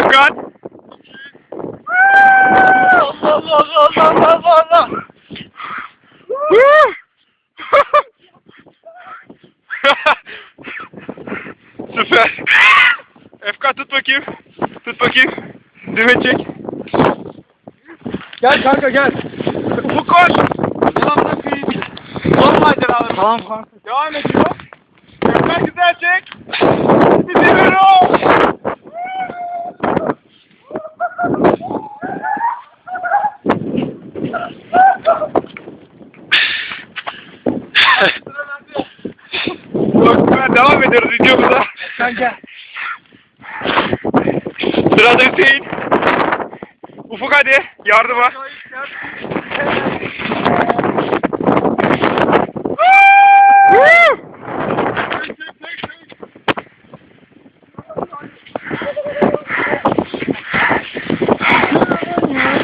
Efkan. Allah Allah Allah Allah Allah. Süper. Efkan tut bakayım. Tut bakayım. Düğme çek. Gel kanka gel. Ufuk koş. Devam da kıyım. Zor maceralar. Tamam kanka. Devam ediyor. Efkan güzel çek. Güzel. Devam ediyoruz videomuza. Sen gel. Sırada Hüseyin. Ufuk hadi yardıma.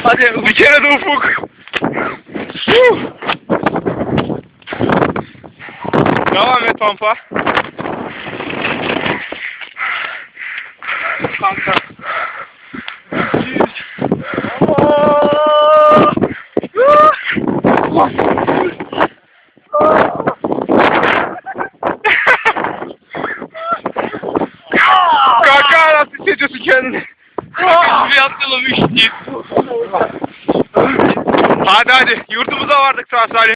Hadi bir kere de Ufuk. Devam et Pampa. Kanka. Kanka nasıl hissediyorsun kendini? Atlayalım üç diye. Hadi hadi yurdumuza vardık sağ salim.